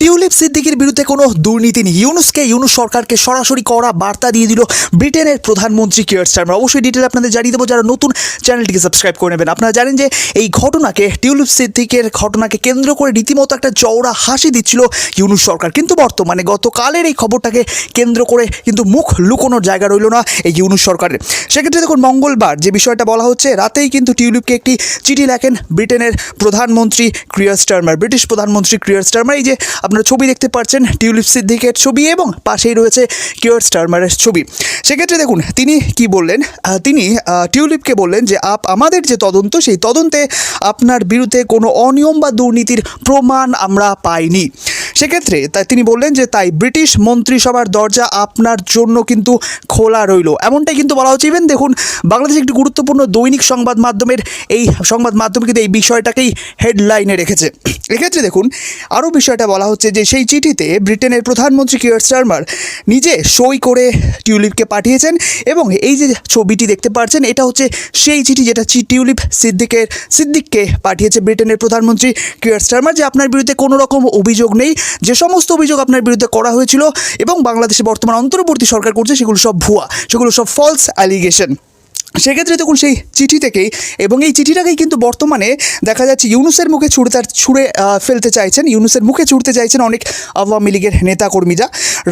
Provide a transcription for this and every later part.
Tulip সিদ্দিকির বিরুদ্ধে কোনো দুর্নীতি নেই। ইউনুসকে ইউনুস সরকারকে সরাসরি করা বার্তা দিয়ে দিল ব্রিটেনের প্রধানমন্ত্রী কিয়ার স্টারমার অবশ্যই ডিটেল আপনাদের জানিয়ে দেবো। যারা নতুন চ্যানেলটিকে সাবস্ক্রাইব করে নেবেন, আপনারা জানেন যে এই ঘটনাকে, টিউলিপ সিদ্দিকের ঘটনাকে কেন্দ্র করে রীতিমতো একটা চওড়া হাসি দিচ্ছিল ইউনুস সরকার। কিন্তু বর্তমানে গতকালের এই খবরটাকে কেন্দ্র করে কিন্তু মুখ লুকোনোর জায়গা রইল না এই ইউনুস সরকারের। সেক্ষেত্রে দেখুন, মঙ্গলবার যে বিষয়টা বলা হচ্ছে, রাতেই কিন্তু টিউলিপকে একটি চিঠি লেখেন ব্রিটেনের প্রধানমন্ত্রী ক্রিয়ার স্টারমার, ব্রিটিশ প্রধানমন্ত্রী ক্রিয়ার স্টারমার। এই যে আপনারা ছবি দেখতে পাচ্ছেন টিউলিপ সিদ্দিকের ছবি এবং পাশেই রয়েছে কিয়ার স্টারমারের ছবি। সেক্ষেত্রে দেখুন, তিনি কি বললেন? তিনি টিউলিপকে বললেন যে, আপ, আমাদের যে তদন্ত, সেই তদন্তে আপনার বিরুদ্ধে কোনো অনিয়ম বা দুর্নীতির প্রমাণ আমরা পাইনি। সেক্ষেত্রে তাই তিনি বললেন যে, তাই ব্রিটিশ মন্ত্রিসভার দরজা আপনার জন্য কিন্তু খোলা রইল। এমনটাই কিন্তু বলা হচ্ছে। ইভেন দেখুন, বাংলাদেশ একটি গুরুত্বপূর্ণ দৈনিক সংবাদ মাধ্যমের এই সংবাদ মাধ্যম কিন্তু এই বিষয়টাকেই হেডলাইনে রেখেছে। এক্ষেত্রে দেখুন, আরও বিষয়টা বলা হচ্ছে যে সেই চিঠিতে ব্রিটেনের প্রধানমন্ত্রী কিয়ার স্টারমার নিজে সই করে টিউলিপকে পাঠিয়েছেন এবং এই যে ছবিটি দেখতে পাচ্ছেন এটা হচ্ছে সেই চিঠি যেটা টিউলিপ সিদ্দিকের, সিদ্দিককে পাঠিয়েছে ব্রিটেনের প্রধানমন্ত্রী কিয়ার স্টারমার, যে আপনার বিরুদ্ধে কোনো রকম অভিযোগ নেই। যে সমস্ত অভিযোগ আপনার বিরুদ্ধে করা হয়েছিল এবং বাংলাদেশে বর্তমান অন্তর্বর্তী সরকার করছে, সেগুলো সব ভুয়া, সেগুলো সব ফলস অ্যালিগেশন সেক্ষেত্রে তখন সেই চিঠি থেকেই এবং এই চিঠিটাকেই কিন্তু বর্তমানে দেখা যাচ্ছে ইউনুসের মুখে ছুড়ে তার ছুঁড়ে ফেলতে চাইছেন, ইউনুসের মুখে ছুড়তে চাইছেন অনেক আওয়ামী লীগের নেতাকর্মীরা।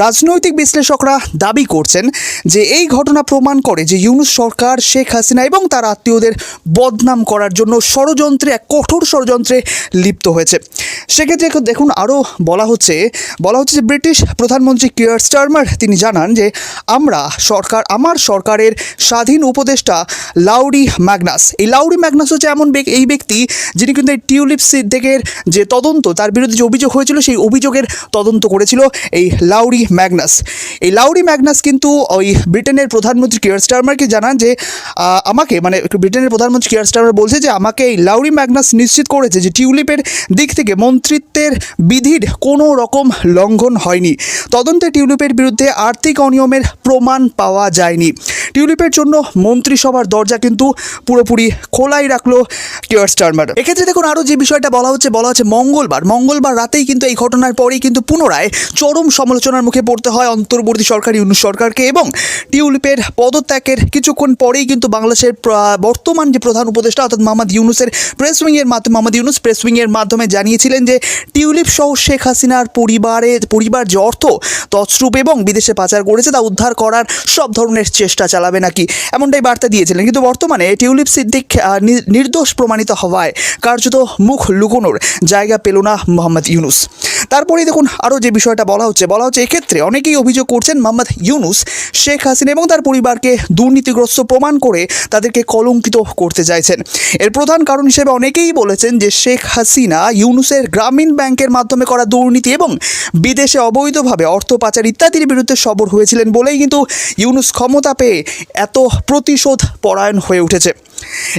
রাজনৈতিক বিশ্লেষকরা দাবি করছেন যে এই ঘটনা প্রমাণ করে যে ইউনুস সরকার, শেখ হাসিনা এবং তার আত্মীয়দের বদনাম করার জন্য ষড়যন্ত্রে, এক কঠোর ষড়যন্ত্রে লিপ্ত হয়েছে। সেক্ষেত্রে দেখুন আরও বলা হচ্ছে বলা হচ্ছে যে ব্রিটিশ প্রধানমন্ত্রী কিয়ার স্টারমার তিনি জানান যে, আমরা সরকার, আমার সরকারের স্বাধীন উপদেষ্টা লাউরি ম্যাগনাস। এই লাউরি ম্যাগনাস হচ্ছে এমন এই ব্যক্তি যিনি কিন্তু এই টিউলিপ সিদ্দিকের যে তদন্ত, তার বিরুদ্ধে যে অভিযোগ হয়েছিল, সেই অভিযোগের তদন্ত করেছিল এই লাউরি ম্যাগনাস। এই লাউরি ম্যাগনাস কিন্তু ওই ব্রিটেনের প্রধানমন্ত্রী কিয়ার স্টারমারকে জানান যে আমাকে মানে ব্রিটেনের প্রধানমন্ত্রী কিয়ার স্টারমার বলছে যে, আমাকে এই লাউরি ম্যাগনাস নিশ্চিত করেছে যে টিউলিপের দিক থেকে মন্ত্রিত্বের বিধির কোনো রকম লঙ্ঘন হয়নি। তদন্তে টিউলিপের বিরুদ্ধে আর্থিক অনিয়মের প্রমাণ পাওয়া যায়নি। টিউলিপের জন্য মন্ত্রিসভার দরজা কিন্তু পুরোপুরি খোলাই রাখল কিয়ার স্টারমার এক্ষেত্রে দেখুন আরও যে বিষয়টা বলা হচ্ছে বলা হচ্ছে মঙ্গলবার। মঙ্গলবার রাতেই কিন্তু এই ঘটনার পরেই কিন্তু পুনরায় চরম সমালোচনার মুখে পড়তে হয় অন্তর্বর্তী সরকারি ইউনুস সরকারকে এবং টিউলিপের পদত্যাগের কিছুক্ষণ পরেই কিন্তু বাংলাদেশের বর্তমান যে প্রধান উপদেষ্টা অর্থাৎ মোহাম্মদ ইউনুসের প্রেস উইংয়ের মাধ্যমে মোহাম্মদ ইউনুস প্রেস উইংয়ের মাধ্যমে জানিয়েছিলেন যে টিউলিপ সহ শেখ হাসিনার পরিবারের পরিবার যে অর্থ তছরূপ এবং বিদেশে পাচার করেছে তা উদ্ধার করার সব ধরনের চেষ্টা চালাবে নাকি? এমনটাই বার্তা দিয়েছিলেন। কিন্তু বর্তমানে টিউলিপ সিদ্দিক নির্দোষ প্রমাণিত হওয়ায় কার্যত মুখ লুকোনোর জায়গা পেল না মোহাম্মদ ইউনুস। তারপরেই দেখুন আরও যে বিষয়টা বলা হচ্ছে বলা হচ্ছে এক্ষেত্রে অনেকেই অভিযোগ করছেন মোহাম্মদ ইউনুস, শেখ হাসিনা এবং তার পরিবারকে দুর্নীতিগ্রস্ত প্রমাণ করে তাদেরকে কলঙ্কিত করতে চাইছেন। এর প্রধান কারণ হিসেবে অনেকেই বলেছেন যে শেখ হাসিনা ইউনুসের গ্রামীণ ব্যাংকের মাধ্যমে করা দুর্নীতি এবং বিদেশে অবৈধভাবে অর্থ পাচার ইত্যাদির বিরুদ্ধে সবর হয়েছিলেন বলেই কিন্তু ইউনুস ক্ষমতা পেয়ে এত প্রতিশোধ পরায়ণ হয়ে উঠেছে।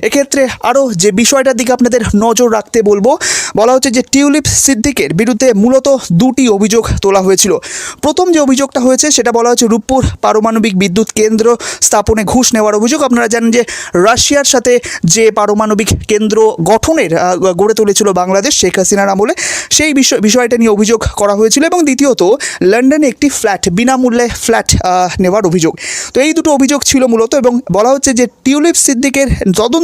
এক্ষেত্রে আরও যে বিষয়টার দিকে আপনাদের নজর রাখতে বলব, বলা হচ্ছে যে টিউলিপ সিদ্দিকের বিরুদ্ধে মূলত দুটি অভিযোগ তোলা হয়েছিল। প্রথম যে অভিযোগটা হয়েছে, সেটা বলা হচ্ছে রূপপুর পারমাণবিক বিদ্যুৎ কেন্দ্র স্থাপনে ঘুষ নেওয়ার অভিযোগ। আপনারা জানেন যে রাশিয়ার সাথে যে পারমাণবিক কেন্দ্র গঠনের গড়ে তুলেছিল বাংলাদেশ শেখ হাসিনার আমলে, সেই বিষয়, বিষয়টা নিয়ে অভিযোগ করা হয়েছিল এবং দ্বিতীয়ত লন্ডনে একটি ফ্ল্যাট, বিনামূল্যে ফ্ল্যাট নেওয়ার অভিযোগ। তো এই দুটো অভিযোগ ছিল মূলত এবং বলা হচ্ছে যে টিউলিপ সিদ্দিকের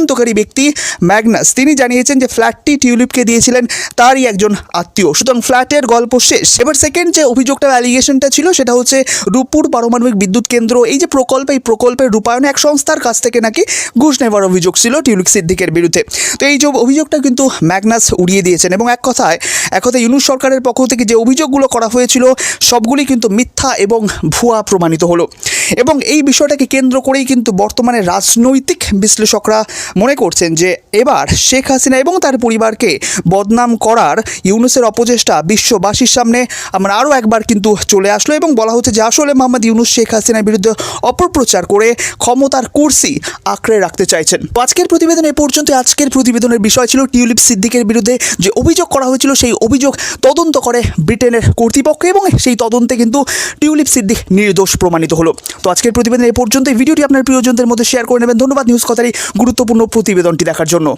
তদন্তকারী ব্যক্তি ম্যাগনাস। তিনি জানিয়েছেন যে ফ্ল্যাটটি টিউলিপকে দিয়েছিলেন তারই একজন আত্মীয়। সুতরাং ফ্ল্যাটের গল্প শেষ। এবার সেকেন্ড যে অভিযোগটা অ্যালিগেশনটা ছিল, সেটা হচ্ছে রূপপুর পারমাণবিক বিদ্যুৎ কেন্দ্র, এই যে প্রকল্প, এই প্রকল্পের রূপায়ণে এক সংস্থার কাছ থেকে নাকি ঘুষ নেওয়ার অভিযোগ ছিল টিউলিপ সিদ্দিকের বিরুদ্ধে। তো এই যে অভিযোগটা কিন্তু ম্যাগনাস উড়িয়ে দিয়েছেন এবং এক কথায় এক কথায় ইউনুস সরকারের পক্ষ থেকে যে অভিযোগগুলো করা হয়েছিল, সবগুলি কিন্তু মিথ্যা এবং ভুয়া প্রমাণিত হলো। এবং এই বিষয়টাকে কেন্দ্র করেই কিন্তু বর্তমানে রাজনৈতিক বিশ্লেষকরা মনে করছেন যে এবার শেখ হাসিনা এবং তার পরিবারকে বদনাম করার ইউনুসের অপচেষ্টা বিশ্ববাসীর সামনে আমরা আরও একবার কিন্তু চলে আসলো এবং বলা হচ্ছে যে আসলে মোহাম্মদ ইউনুস শেখ হাসিনার বিরুদ্ধে অপপ্রচার করে ক্ষমতার কুর্সি আঁকড়ে রাখতে চাইছেন। তো আজকের প্রতিবেদন এ পর্যন্ত, আজকের প্রতিবেদনের বিষয় ছিল টিউলিপ সিদ্দিকের বিরুদ্ধে যে অভিযোগ করা হয়েছিল, সেই অভিযোগ তদন্ত করে ব্রিটেনের কর্তৃপক্ষ এবং সেই তদন্তে কিন্তু টিউলিপ সিদ্দিক নির্দোষ প্রমাণিত হলো। তো আজকের প্রতিবেদন এ পর্যন্ত এই ভিডিওটি আপনার প্রিয়জনদের মধ্যে শেয়ার করে নেবেন। ধন্যবাদ নিউজ কথার এই গুরুত্বপূর্ণ প্রতিবেদনটি দেখার জন্য।